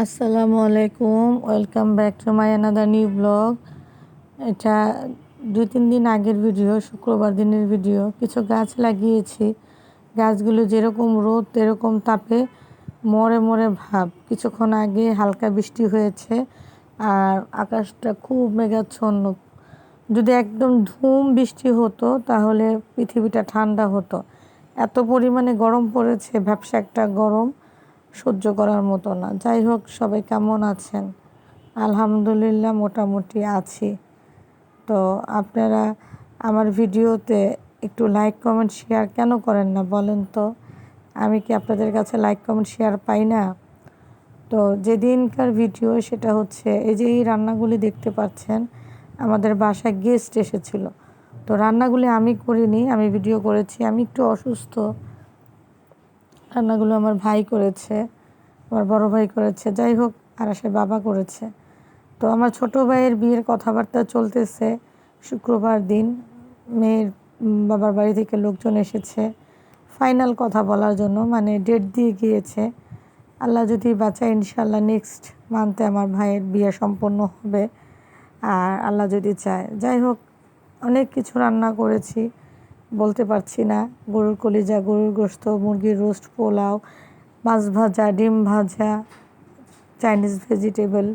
আসসালামু আলাইকুম, welcome back to my another new blog এটা দুই তিন দিন আগের ভিডিও শুক্রবার দিনের ভিডিও কিছু গাছ লাগিয়েছি। গাছগুলো যেরকম রোদ এরকম তাপে মরে মরে ভাব। কিছুক্ষণ আগে হালকা বৃষ্টি হয়েছে আর আকাশটা খুব মেঘাচ্ছন্ন। যদি একদম ধুম বৃষ্টি হতো, তাহলে পৃথিবীটা ঠান্ডা হতো। এত পরিমাণে গরম পড়েছে ব্যবসা একটা গরম। সহ্য করার মতো না। যাই হোক, সবাই কেমন আছেন? আলহামদুলিল্লাহ মোটামুটি আছি। তো আপনারা আমার ভিডিওতে একটু লাইক কমেন্ট শেয়ার কেন করেন না বলেন তো? আমি কি আপনাদের কাছে লাইক কমেন্ট শেয়ার পাই না? তো যেদিনকার ভিডিও সেটা হচ্ছে, এই যে এই রান্নাগুলি দেখতে পাচ্ছেন, আমাদের বাসায় গেস্ট এসেছিল। তো রান্নাগুলি আমি করিনি, আমি ভিডিও করেছি। আমি একটু অসুস্থ। রান্নাগুলো আমার ভাই করেছে, আমার বড় ভাই করেছে, যাই হোক, আর সে বাবা করেছে। তো আমার ছোট ভাইয়ের বিয়ের কথাবার্তা চলতেছে, শুক্রবার দিন মেয়ের বাবার বাড়ি থেকে লোকজন এসেছে। ফাইনাল কথা বলার জন্য মানে ডেট দিয়ে গিয়েছে। আল্লাহ যদি বাঁচায় ইনশাল্লাহ নেক্সট মান্থে আমার ভাইয়ের বিয়ে সম্পন্ন হবে। আর আল্লাহ যদি চায়, যাই হোক, অনেক কিছু রান্না করেছি। বলতে পারছি না। গরুর কলিজা, গরুর গোস্ত মুরগির রোস্ট, পোলাও, মাছ ভাজা, ডিম ভাজা, চাইনিজ ভেজিটেবল,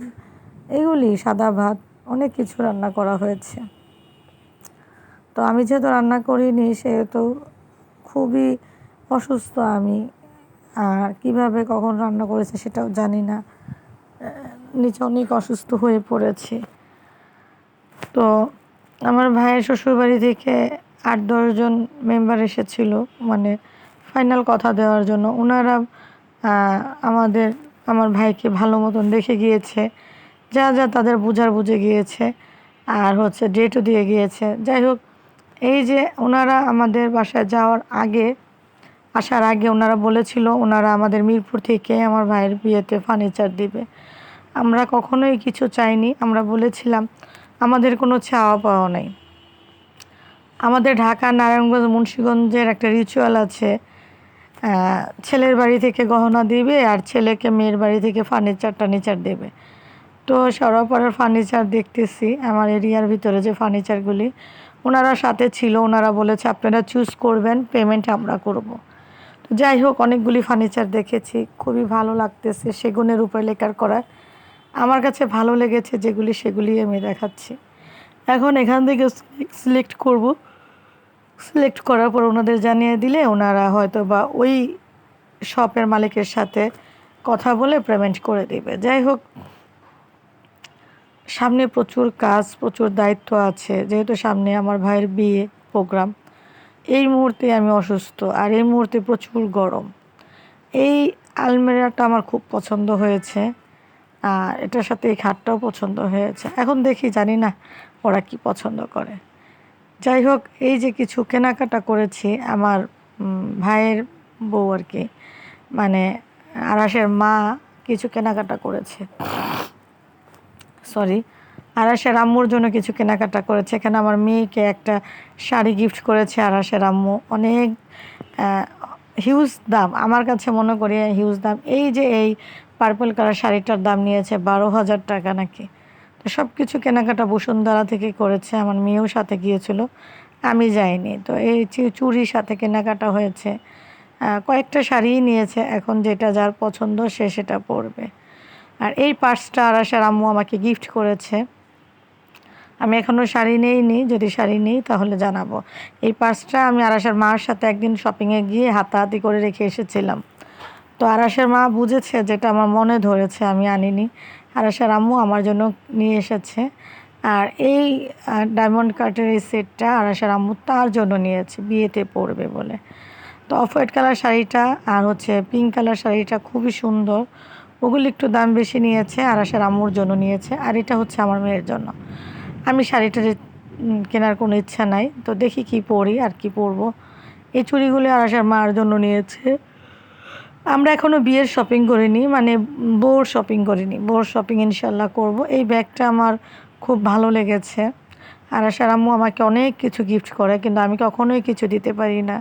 এগুলি সাদা ভাত, অনেক কিছু রান্না করা হয়েছে। তো আমি যেহেতু রান্না করিনি, সেহেতু খুবই অসুস্থ আমি। আর কীভাবে কখন রান্না করেছে সেটাও জানি না। নিচে অনেক অসুস্থ হয়ে পড়েছি। তো আমার ভাইয়ের শ্বশুরবাড়ি থেকে আট দশজন মেম্বার এসেছিল মানে ফাইনাল কথা দেওয়ার জন্য। ওনারা আমাদের, আমার ভাইকে ভালো মতন দেখে গিয়েছে, যা যা তাদের বোঝার বুঝে গিয়েছে, আর হচ্ছে ডেটও দিয়ে গিয়েছে। যাই হোক, এই যে ওনারা আমাদের বাসায় যাওয়ার আগে, আসার আগে ওনারা বলেছিল ওনারা আমাদের মিরপুর থেকে আমার ভাইয়ের বিয়েতে ফার্নিচার দিবে। আমরা কখনোই কিছু চাইনি, আমরা বলেছিলাম, আমাদের কোনো চাওয়া পাওয়া নেই। আমাদের ঢাকা, নারায়ণগঞ্জ, মুন্সীগঞ্জের একটা রিচুয়াল আছে। ছেলের বাড়ি থেকে গহনা দিবে আর ছেলেকে মেয়ের বাড়ি থেকে ফার্নিচার টার্নিচার দেবে। তো সরাপাড়ার ফার্নিচার দেখতেছি, আমার এরিয়ার ভিতরে যে ফার্নিচারগুলি ওনারা সাথে ছিল, ওনারা বলেছে, আপনারা চুজ করবেন পেমেন্ট আমরা করব। তো যাই হোক, অনেকগুলি ফার্নিচার দেখেছি, খুবই ভালো লাগতেছে, সেগুনের উপরে লেখার করা। আমার কাছে ভালো লেগেছে যেগুলি সেগুলি আমি দেখাচ্ছি। এখন এখান থেকে সিলেক্ট করব। সিলেক্ট করার পর ওনাদের জানিয়ে দিলে ওনারা হয়তো বা ওই শপের মালিকের সাথে কথা বলে পেমেন্ট করে দেবে। যাই হোক, সামনে প্রচুর কাজ, প্রচুর দায়িত্ব আছে। যেহেতু সামনে আমার ভাইয়ের বিয়ে প্রোগ্রাম এই মুহূর্তে আমি অসুস্থ আর এই মুহূর্তে প্রচুর গরম। এই আলমেরাটা আমার খুব পছন্দ হয়েছে আর এটার সাথে এই খাটটাও পছন্দ হয়েছে। এখন দেখি, জানি না ওরা কি পছন্দ করে। যাই হোক, এই যে কিছু কেনাকাটা করেছি আমার ভাইয়ের বউ আর কি মানে আরাসের মা কিছু কেনাকাটা করেছে। সরি আরাসের আম্মুর জন্য কিছু কেনাকাটা করেছে। এখানে আমার মেয়েকে একটা শাড়ি গিফট করেছে আরাসের আম্মু। অনেক হিউজ দাম। আমার কাছে মনে করি হিউজ দাম। এই যে এই পার্পল কালার শাড়িটার দাম নিয়েছে বারো হাজার টাকা নাকি। সব কিছু কেনাকাটা বসুন্ধরা থেকে করেছে, আমার মেয়েও সাথে গিয়েছিল, আমি যাইনি। তো এই চুরির সাথে কেনাকাটা হয়েছে কয়েকটা শাড়িই নিয়েছে, এখন যেটা যার পছন্দ সে সেটা পরবে। আর এই পার্সটা আরাসার আম্মু আমাকে গিফট করেছে। আমি এখনও শাড়ি নেইনি, যদি শাড়ি নেই তাহলে জানাব। এই পার্সটা আমি আরাসার মার সাথে একদিন শপিংয়ে গিয়ে হাতাহাতি করে রেখে এসেছিলাম। তো আরাসের মা বুঝেছে যেটা আমার মনে ধরেছে, আমি আনিনি। আরাসের আম্মু আমার জন্য নিয়ে এসেছে। আর এই ডায়মন্ড কাটের এই সেটটা আরাসের আম্মু তার জন্য নিয়েছে, বিয়েতে পরবে বলে। তো অফ হোয়াইট কালার শাড়িটা আর হচ্ছে পিঙ্ক কালার শাড়িটা খুবই সুন্দর। ওগুলি একটু দাম বেশি নিয়েছে আরাসের আম্মুর জন্য নিয়েছে। আর এটা হচ্ছে আমার মেয়ের জন্য। আমি শাড়িটা কেনার কোনো ইচ্ছা নাই, তো দেখি কি পরি আর কি পরবো। এই চুড়িগুলি আরাসের মার জন্য নিয়েছে। আমরা এখনও বিয়ের শপিং করিনি মানে বোর শপিং করিনি। বোর শপিং ইনশাল্লাহ করব। এই ব্যাগটা আমার খুব ভালো লেগেছে। আর আশার আম্মু আমাকে অনেক কিছু গিফট করে, কিন্তু আমি কখনোই কিছু দিতে পারি না।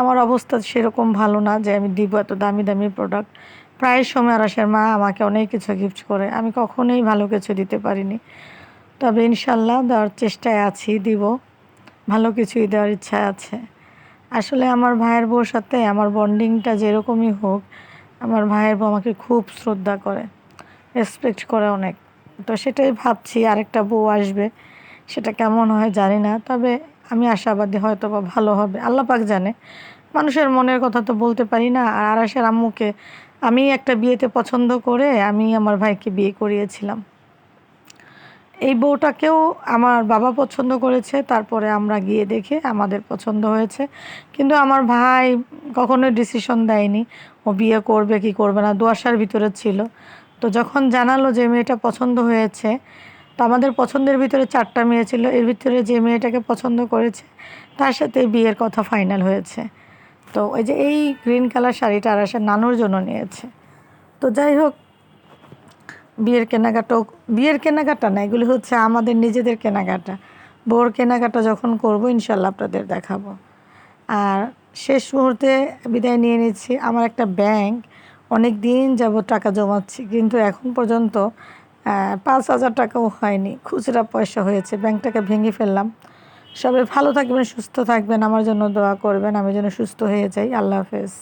আমার অবস্থা সেরকম ভালো না যে আমি দিব এত দামি দামি প্রোডাক্ট প্রায় সময় আরাসের মা আমাকে অনেক কিছু গিফট করে। আমি কখনোই ভালো কিছু দিতে পারিনি। তবে ইনশাল্লাহ দেওয়ার চেষ্টায় আছি, দিব। ভালো কিছুই দেওয়ার ইচ্ছা আছে। আসলে আমার ভাইয়ের বউর সাথে আমার বন্ডিংটা যেরকমই হোক, আমার ভাইয়ের বউ আমাকে খুব শ্রদ্ধা করে রেসপেক্ট করে অনেক। তো সেটাই ভাবছি আরেকটা বউ আসবে, সেটা কেমন হয় জানি না, তবে আমি আশাবাদী হয়তো বা ভালো হবে। আল্লাহ পাক জানে, মানুষের মনের কথা তো বলতে পারি না। আর আরাসের আম্মুকে আমি একটা বিয়েতে পছন্দ করে আমি আমার ভাইকে বিয়ে করিয়েছিলাম। এই বউটাকেও আমার বাবা পছন্দ করেছে, তারপরে আমরা গিয়ে দেখে আমাদের পছন্দ হয়েছে। কিন্তু আমার ভাই কখনোই ডিসিশন দেয়নি, ও বিয়ে করবে কি করবে না, দুয়াশার ভিতরে ছিল। তো যখন জানালো যে মেয়েটা পছন্দ হয়েছে, তো আমাদের পছন্দের ভিতরে চারটা মেয়ে ছিল, এর ভিতরে যে মেয়েটাকে পছন্দ করেছে, তার সাথে বিয়ের কথা ফাইনাল হয়েছে। তো ওই যে এই গ্রিন কালার শাড়িটা আরাসের নানুর জন্য নিয়েছে। তো যাই হোক বিয়ের কেনাকাটাও বিয়ের কেনাকাটা না, এগুলি হচ্ছে আমাদের নিজেদের কেনাকাটা। বউর কেনাকাটা যখন করব, ইনশাল্লাহ আপনাদের দেখাবো। আর শেষ মুহূর্তে বিদায় নিয়ে নিচ্ছি, আমার একটা ব্যাংক, অনেক দিন যাব টাকা জমাচ্ছি, কিন্তু এখন পর্যন্ত পাঁচ হাজার টাকাও হয়নি, খুচরা পয়সা হয়েছে, ব্যাংকটাকে ভেঙে ফেললাম। সবাই ভালো থাকবেন, সুস্থ থাকবেন, আমার জন্য দোয়া করবেন, আমি যেন সুস্থ হয়ে যাই, আল্লাহ হাফেজ।